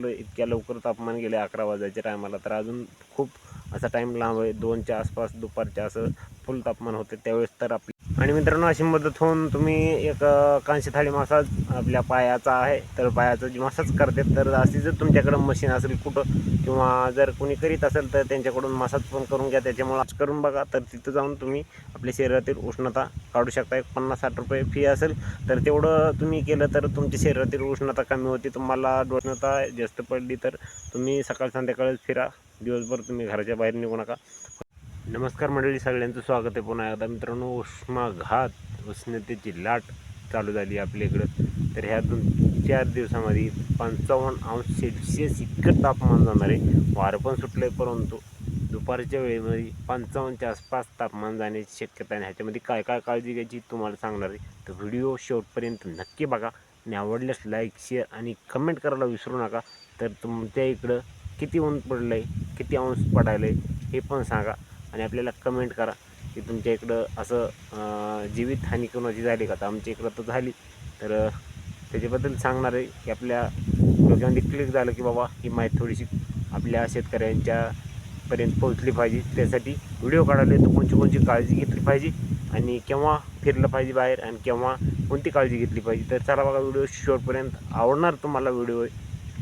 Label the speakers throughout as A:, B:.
A: इतक्या लवकर तापमान गेले अकरा वाजायच्या टायमाला तर अजून खूप असा टाईम लांब आहे. दोनच्या आसपास दुपारच्या असं फुल तापमान होते. त्यावेळेस तर आपली आणि मित्रांनो अशी मदत होऊन तुम्ही एक कांशी थाळी मसाज आपल्या पायाचा आहे तर पायाचा जी मसाज करते तर अशी जर तुमच्याकडं मशीन असेल कुठं किंवा जर कोणी करीत असेल तर त्यांच्याकडून मसाज पण करून घ्या. त्याच्यामुळे आज करून बघा तर तिथं जाऊन तुम्ही आपल्या शरीरातील उष्णता काढू शकता. एक पन्नास साठ रुपये फी असेल तर तेवढं तुम्ही केलं तर तुमच्या शरीरातील उष्णता कमी होती. तुम्हाला उष्णता जास्त पडली तर तुम्ही सकाळ संध्याकाळच फिरा. दिवसभर तुम्ही घराच्या बाहेर निघू नका. नमस्कार मंडळी सगळ्यांचं स्वागत आहे. पुन्हा एकदा मित्रांनो उष्माघात उष्णतेची लाट चालू झाली आपल्या इकडं. तर ह्या दोन चार दिवसामध्ये पंचावन्न अंश सेल्सिअस इतकं तापमान जाणार आहे. वारं पण सुटलं आहे परंतु दुपारच्या वेळेमध्ये पंचावन्नच्या आसपास तापमान जाण्याची शक्यता आहे. ह्याच्यामध्ये काय काय काळजी घ्यायची तुम्हाला सांगणार आहे. तर व्हिडिओ शेवटपर्यंत नक्की बघा. आणि आवडल्यास लाईक शेअर आणि कमेंट करायला विसरू नका. तर तुमच्या इकडं किती ऊन पडलं आहे किती अंश पडायला आहे हे पण सांगा. आणि आपल्याला कमेंट करा की तुमच्या इकडं असं जीवितहानी कोणाची झाली का? तर आमच्या इकडं तर झाली. तर त्याच्याबद्दल सांगणार आहे की आपल्या डोक्यामध्ये क्लिक झालं की बाबा ही माहिती थोडीशी आपल्या शेतकऱ्यांच्यापर्यंत पोहोचली पाहिजे. त्यासाठी व्हिडिओ काढायला तर कोणची कोणची काळजी घेतली पाहिजे आणि केव्हा फिरलं पाहिजे बाहेर आणि केव्हा कोणती काळजी घेतली पाहिजे. तर चला बघा व्हिडिओ शेवटपर्यंत आवडणार तुम्हाला व्हिडिओ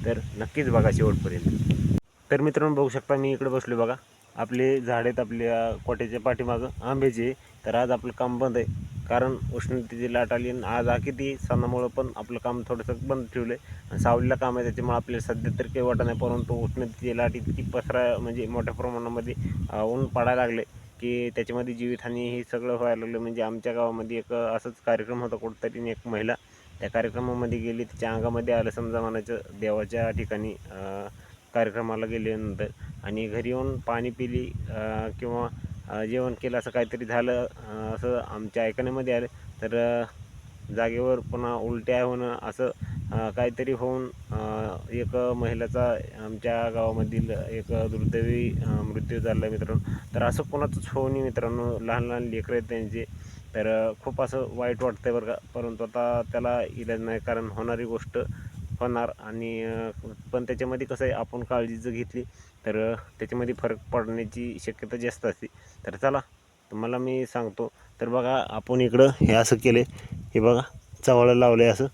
A: तर नक्कीच बघा शेवटपर्यंत. तर मित्रांनो बघू शकता मी इकडे बसलो बघा. आपले झाड आहेत आपल्या कोट्याच्या पाठीमागं आंब्याचे तर आज आपलं काम बंद आहे. कारण उष्णतेची लाट आली आणि आज हा किती सणामुळं पण आपलं काम थोडंसं बंद ठेवलं आहे. आणि सावलीला काम आहे त्याच्यामुळे आपल्याला सध्या तर काही वाटत नाही परंतु उष्णतेची लाट इतकी पसरा म्हणजे मोठ्या प्रमाणामध्ये ऊन पडायला लागले की त्याच्यामध्ये जीवितहानी हे सगळं व्हायला लागलं. म्हणजे आमच्या गावामध्ये एक असंच कार्यक्रम होता कुठंतरी एक महिला त्या कार्यक्रमामध्ये गेली. तिच्या अंगामध्ये आलं समजा म्हणायचं देवाच्या ठिकाणी कार्यक्रमाला गेल्यानंतर आणि घरी येऊन पाणी पिली किंवा जेवण केलं असं काहीतरी झालं असं आमच्या ऐकण्यामध्ये आलं तर जागेवर पुन्हा उलट्या होणं असं काहीतरी होऊन एक महिलाचा आमच्या गावामधील एक दुर्दैवी मृत्यू झाला मित्रांनो. तर असं कोणाचंच होऊ नये मित्रांनो. लहान लहान लेकरं आहेत त्यांचे. तर खूप असं वाईट वाटतं आहे बरं का. परंतु आता त्याला इलाज नाही कारण होणारी गोष्ट होणार आणि पण त्याच्यामध्ये कसं आहे आपण काळजी जर घेतली तर त्याच्यामध्ये फरक पडण्याची शक्यता जास्त असते. तर चला तुम्हाला मी सांगतो. तर बघा आपण इकडं हे असं केलं हे बघा चवळं लावलं आहे असं.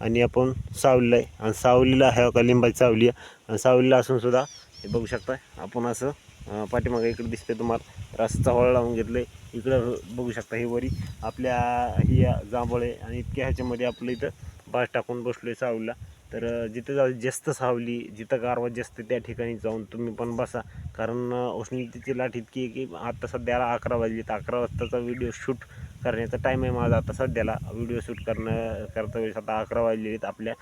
A: आणि आपण सावलीला आहे. आणि सावलीला आहे का लिंबाची सावली आहे. आणि सावलीला असून सुद्धा हे बघू शकता आपण असं पाठीमागे पाठीमागं इकडे दिसते तुम्हाला. तर असं चवळ लावून घेतलं आहे इकडं बघू शकता हे वरी. आपल्या ही जांभळे आणि इतक्या ह्याच्यामध्ये आपलं इथं बास टाकून बसलो आहे सावलीला. तर जिथं जाऊ जास्त सावली जिथं गारवा जास्त त्या ठिकाणी जाऊन तुम्ही पण बसा. कारण उष्णतेची लाट इतकी आहे की आता सध्याला अकरा वाजली तर अकरा वाजताचा व्हिडिओ शूट करण्याचा टाईम आहे माझा आता सध्याला. व्हिडिओ शूट करणं करता वेळेस आता अकरा वाजले आहेत आपल्या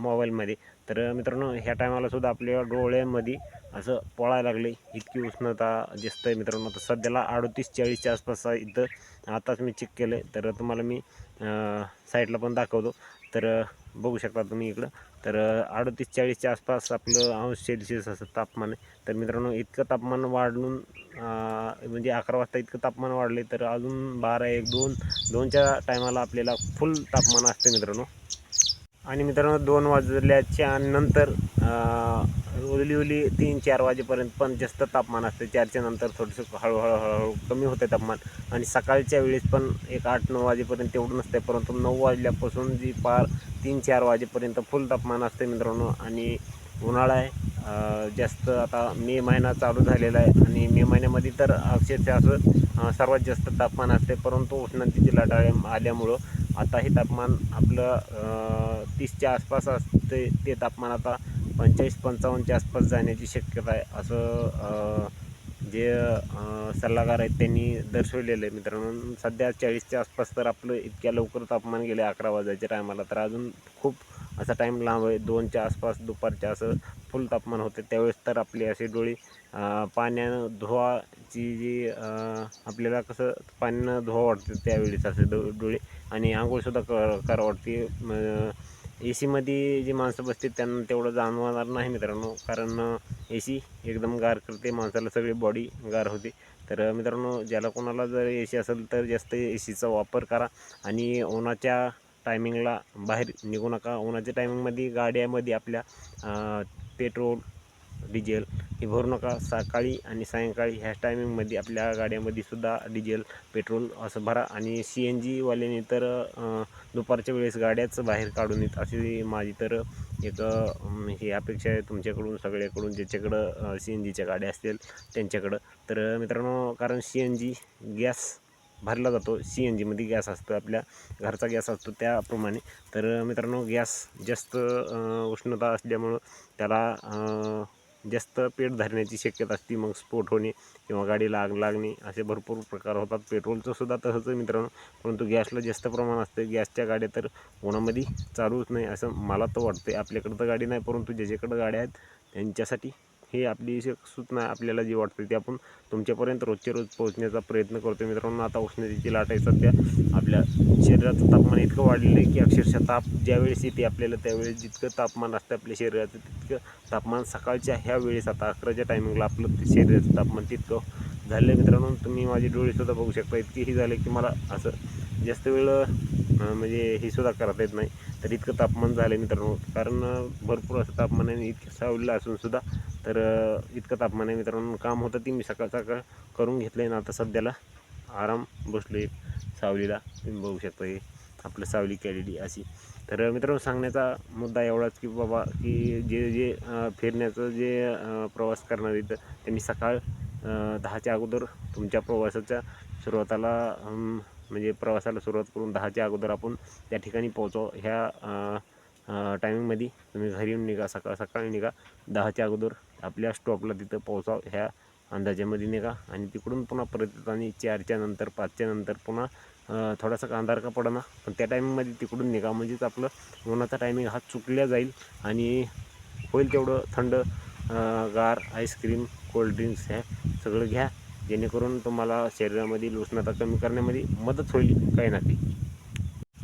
A: मोबाईलमध्ये. तर मित्रांनो ह्या टायमालासुद्धा आपल्या डोळ्यांमध्ये असं पळायला लागले इतकी उष्णता जास्त आहे मित्रांनो. आता सध्याला अडतीस चाळीसच्या आसपास इथं आताच मी चेक केलं आहे तर तुम्हाला मी साईडला पण दाखवतो. तर बघू शकता तुम्ही इकडं. तर अडतीस चाळीसच्या आसपास आपलं अंश सेल्सिअस असं तापमान आहे. तर मित्रांनो इतकं तापमान वाढून म्हणजे अकरा वाजता इतकं तापमान वाढले तर अजून बारा एक दोन दोनच्या टायमाला आपल्याला फुल तापमान असते मित्रांनो. आणि मित्रांनो दोन वाजल्याच्या नंतर ओली ओली तीन चार वाजेपर्यंत पण जास्त तापमान असते. चारच्या नंतर थोडंसं हळूहळू हळूहळू कमी होते तापमान. आणि सकाळच्या वेळेस पण एक आठ नऊ वाजेपर्यंत तेवढं नसते परंतु नऊ वाजल्यापासून जी पार तीन चार वाजेपर्यंत फुल तापमान असते मित्रांनो. आणि उन्हाळा आहे. जास्त आता मे महिना चालू झालेला आहे. आणि मे महिन्यामध्ये तर अक्षरशः असं सर्वात जास्त तापमान असते. परंतु उष्णतेची लाट आल्यामुळं आता हे तापमान आपलं तीसच्या आसपास असते. ते तापमान आता पंचेचाळीस पंचावन्नच्या आसपास जाण्याची शक्यता आहे. असं जे सल्लागार आहेत त्यांनी दर्शवलेलं आहे मित्रांनो. सध्या चाळीसच्या आसपास तर आपलं इतक्या लवकर तापमान गेले अकरा वाजायच्या टायमाला तर अजून खूप असा टाईम लांब आहे. दोनच्या आसपास दुपारच्या असं फुल तापमान होते. त्यावेळेस तर आपली असे डोळे पाण्यानं धुवाची जी आपल्याला कसं पाण्यानं धुवा वाटते त्यावेळेस असे डो डोळे. आणि आंघोळसुद्धा क करा वाटते. ए सीमध्ये जी माणसं बसते त्यांना तेवढं जाणवणार नाही मित्रांनो. कारण ए सी एकदम गार करते माणसाला सगळी बॉडी गार होते. तर मित्रांनो ज्याला कोणाला जर ए सी असेल तर जास्त ए सीचा वापर करा आणि उन्हाच्या टायमिंगला बाहेर निघू नका. उन्हाच्या टायमिंगमध्ये गाड्यामध्ये आपल्या पेट्रोल डिझेल. हे भरू नका सकाळी आणि सायंकाळी ह्या टायमिंगमध्ये आपल्या गाड्यामध्ये सुद्धा डिझेल पेट्रोल असं भरा. आणि सी एन जीवाल्याने तर दुपारच्या वेळेस गाड्याच बाहेर काढून येत अशी माझी तर एक ही अपेक्षा आहे तुमच्याकडून सगळ्याकडून. ज्याच्याकडं सी एन जीच्या गाड्या असतील त्यांच्याकडं. तर मित्रांनो कारण सी एन जी गॅस भरला जातो सी एन जीमध्ये गॅस असतो आपल्या घरचा गॅस असतो त्याप्रमाणे. तर मित्रांनो गॅस जास्त उष्णता असल्यामुळं त्याला जास्त पेट धरण्याची शक्यता असते मग स्फोट होणे किंवा गाडीला आग लागणे असे भरपूर प्रकार होतात. पेट्रोलचं सुद्धा तसंच आहे मित्रांनो. परंतु गॅसला जास्त प्रमाण असतं. गॅसच्या गाड्या तर उन्हामध्ये चालूच नाही असं मला तर वाटतं आपल्याकडं तर गाडी नाही परंतु ज्याच्याकडं गाड्या आहेत त्यांच्यासाठी हे आपली सूचना आपल्याला जी वाटते ती आपण तुमच्यापर्यंत रोजचे रोज पोहोचण्याचा प्रयत्न करतो मित्रांनो. आता उष्णतेची लाट आहे सध्या आपल्या शरीराचं तापमान इतकं वाढलेलं आहे की अक्षरशः ताप ज्यावेळेस येते आपल्याला त्यावेळेस जितकं तापमान असतं आपल्या शरीराचं तितकं तापमान सकाळच्या ह्या वेळेस आता अकराच्या टायमिंगला आपलं शरीराचं तापमान तितकं झालं आहे मित्रांनो. तुम्ही माझे डोळेसुद्धा बघू शकता इतके झालं की मला असं जास्त वेळ म्हणजे हे सुद्धा करता येत नाही. तर इतकं तापमान झालं मित्रांनो. कारण भरपूर असं तापमान आहे इतकं सावलेलं असून सुद्धा तर इतकं तापमान आहे मित्रांनो काम होतं ती मी सकाळ सकाळ करून घेतलं आहे ना आता सध्याला आराम बसलो आहे सावलीला. तुम्ही बघू शकता हे आपलं सावली केलेली अशी. तर मित्रांनो सांगण्याचा मुद्दा एवढाच की बाबा की जे जे फिरण्याचं जे प्रवास करणार आहेत त्यांनी सकाळ दहाच्या अगोदर तुमच्या प्रवासाच्या सुरुवाताला म्हणजे प्रवासाला सुरुवात करून दहाच्या अगोदर आपण त्या ठिकाणी पोहोचो. ह्या टायमिंगमध्ये तुम्ही घरी येऊन निघा सकाळ सकाळी निघा दहाच्या अगोदर आपल्या स्टॉपला तिथं पोहोचावं ह्या अंदाजामध्ये निघा. आणि तिकडून पुन्हा परत येताना चारच्या नंतर पाचच्या नंतर पुन्हा थोडासा अंधार का पडना. पण त्या टायमिंगमध्ये तिकडून निघा. म्हणजेच आपलं उन्हाचा टायमिंग हा चुकल्या जाईल. आणि होईल तेवढं थंड गार आईस्क्रीम कोल्ड्रिंक्स ह्या सगळं घ्या. जेणेकरून तुम्हाला शरीरामध्ये उष्णता कमी करण्यामध्ये मदत होईल काही ना काही.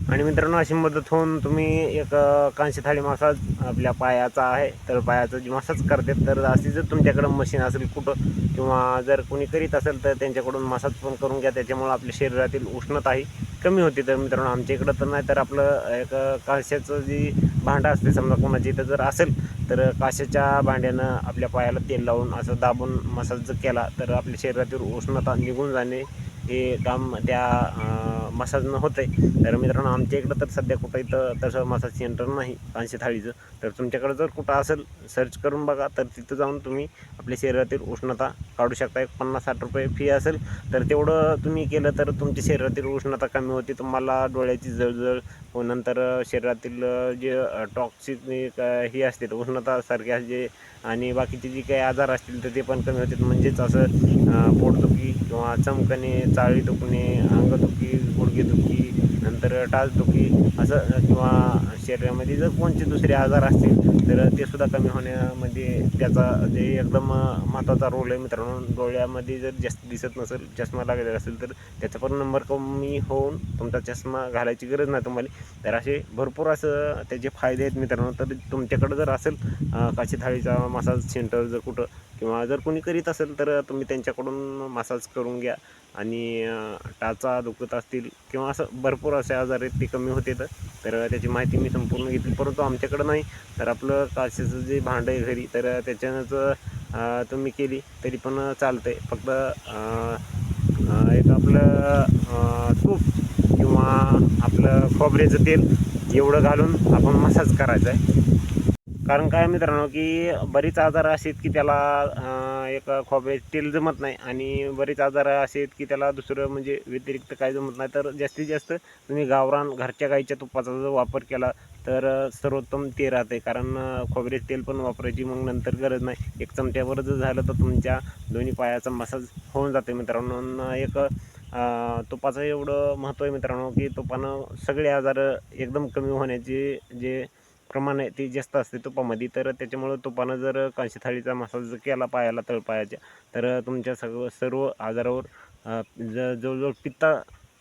A: आणि मित्रांनो अशी मदत होऊन तुम्ही एक कांशी थाळी मसाज आपल्या पायाचा आहे तर पायाचा जी मसाज करते तर अशी जर तुमच्याकडं मशीन असेल कुठं किंवा जर कोणी करीत असेल तर त्यांच्याकडून मसाज पण करून घ्या. त्याच्यामुळं आपल्या शरीरातील उष्णताही कमी होते. तर मित्रांनो आमच्या इकडं तर नाही तर आपलं एक कांशाचं जी भांडं असते समजा कोणाची इथं जर असेल तर काशाच्या भांड्यानं आपल्या पायाला तेल लावून असं दाबून मसाज जर केला तर आपल्या शरीरातील उष्णता निघून जाणे हे काम त्या मसाजनं होतं आहे तर मित्रांनो आमच्या इकडं तर सध्या कुठं इथं तसं मसाज सेंटर नाही पाचशे थाळीचं. तर तुमच्याकडं जर कुठं असेल सर्च करून बघा तर तिथं जाऊन तुम्ही आपल्या शरीरातील उष्णता काढू शकता. एक पन्नास साठ रुपये फी असेल तर तेवढं तुम्ही केलं तर तुमच्या शरीरातील उष्णता कमी होते. तुम्हाला डोळ्याची जळजळ व नंतर शरीरातील जे टॉक्सिक ही असते उष्णतासारखे जे आणि बाकीचे जे काही आजार असतील तर ते पण कमी होतात. म्हणजेच असं पोटदुखी किंवा चमकणे चाळी दुखणे अंगदुखी गुडघेदुखी नंतर टाचदुखी असं किंवा शरीरामध्ये जर कोणते दुसरे आजार असतील तर ते सुद्धा कमी होण्यामध्ये त्याचा जे एकदम महत्त्वाचा रोल आहे मित्रांनो. डोळ्यामध्ये जर जास्त दिसत नसेल चष्मा लागलेला असेल तर त्याचा पण नंबर कमी होऊन तुमचा चष्मा घालायची गरज नाही तुम्हाला. तर असे भरपूर असं त्याचे फायदे आहेत मित्रांनो. तर तुमच्याकडं जर असेल अं, काशी थाळीचा मसाज सेंटर जर कुठं किंवा जर कोणी करीत असेल तर तुम्ही त्यांच्याकडून मसाज करून घ्या. आणि टाचा दुखत असतील किंवा असं भरपूर असे आजार आहेत ते कमी होते तर. त्याची माहिती मी संपूर्ण घेतली. परंतु आमच्याकडं नाही. तर आपलं काशीचं जे भांडं आहे घरी तर त्याच्यानंच तुम्ही केली तरी पण चालतं आहे फक्त एक आपलं तूप किंवा आपलं खोबऱ्याचं तेल एवढं घालून आपण मसाज करायचा आहे. कारण काय मित्रांनो की बरीच आजार असे आहेत की त्याला एक खोबऱ्याचे तेल जमत नाही आणि बरेच आजार असे आहेत की त्याला दुसरं म्हणजे व्यतिरिक्त काय जमत नाही. तर जास्तीत जास्त तुम्ही गावरान घरच्या गाईच्या तुपाचा जर वापर केला तर सर्वोत्तम ते राहते. कारण खोबरे तेल पण वापरायची मग नंतर गरज नाही. एक चमच्यावर जर झालं तर तुमच्या दोन्ही पायाचा मसाज होऊन जाते मित्रांनो. एक तुपाचं एवढं महत्त्व आहे मित्रांनो की तुपानं सगळे आजार एकदम कमी होण्याचे जे प्रमाण आहे ते जास्त असते तुपामध्ये तर त्याच्यामुळं तुपानं जर कांशी थाळीचा मसाज जर केला पायाला तळपायाच्या तर तुमच्या सगळं सर्व आजारावर ज जवळजवळ पित्ता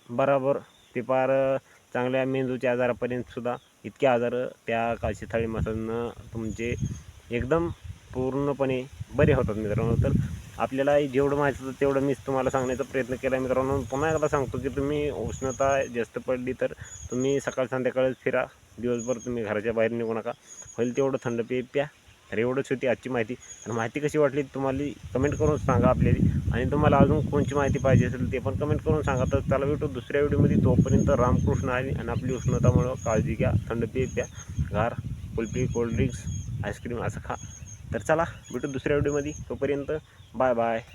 A: बराबर ते पार चांगल्या मेंदूच्या आजारापर्यंत सुद्धा इतके आजार त्या काशी थाळी मसाजनं तुमचे एकदम पूर्णपणे बरे होतात मित्रांनो. तर आपल्याला जेवढं माहिती होतं तेवढं मीच तुम्हाला सांगण्याचा प्रयत्न केला. आहे मित्रांनो पुन्हा एकदा सांगतो की तुम्ही उष्णता जास्त पडली तर तुम्ही सकाळ संध्याकाळच फिरा. दिवसभर तुम्ही घराच्या बाहेर निघू नका. होईल तेवढं थंड पेय प्या. तर एवढंच होती आजची माहिती. आणि माहिती कशी वाटली तुम्हाला कमेंट करून सांगा आपल्याला. आणि तुम्हाला अजून कोणची माहिती पाहिजे असेल ते पण कमेंट करून सांगा. तर त्याला भेटू दुसऱ्या व्हिडिओमध्ये. तोपर्यंत रामकृष्ण आहे आणि आपली उष्णतामुळं काळजी घ्या. थंड पेय प्या. गार कुल्फी कोल्ड ड्रिंक्स आईस्क्रीम असं खा. तर चला भेटू दुसऱ्या व्हिडिओमध्ये. तोपर्यंत Bye-bye.